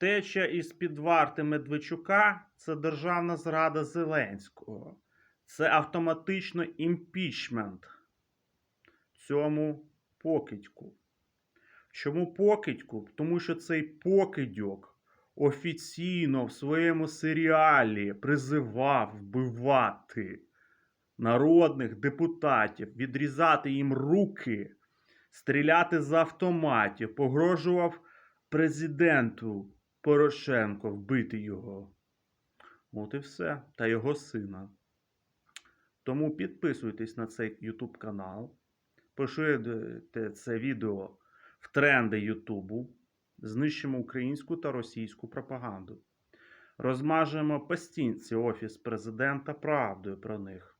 Втеча із під варти Медведчука це державна зрада Зеленського. Це автоматично імпічмент цьому покидьку. Чому покидьку? Тому що цей покидьок офіційно в своєму серіалі призивав вбивати народних депутатів, відрізати їм руки, стріляти з автоматів, погрожував президенту Порошенко вбити його. От і все. Та його сина. Тому підписуйтесь на цей YouTube канал, поширюйте це відео в тренди Ютубу, знищимо українську та російську пропаганду. Розмажемо по стінці Офіс президента правдою про них.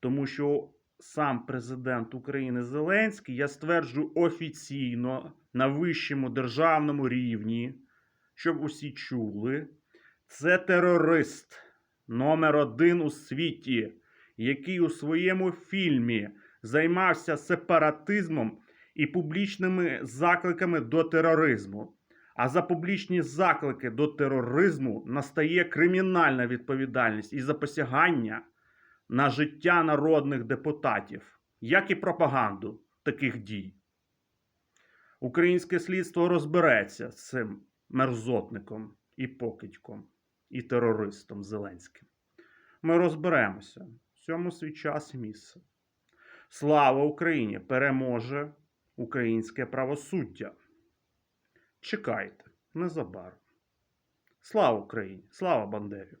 Тому що сам президент України Зеленський, я стверджую офіційно на вищому державному рівні, щоб усі чули, це терорист номер один у світі, який у своєму фільмі займався сепаратизмом і публічними закликами до тероризму. А за публічні заклики до тероризму настає кримінальна відповідальність і за посягання на життя народних депутатів, як і пропаганду таких дій. Українське слідство розбереться з цим мерзотником і покидьком, і терористом Зеленським. Ми розберемося в цьому свій час і місце. Слава Україні! Переможе українське правосуддя. Чекайте незабаром. Слава Україні! Слава Бандері!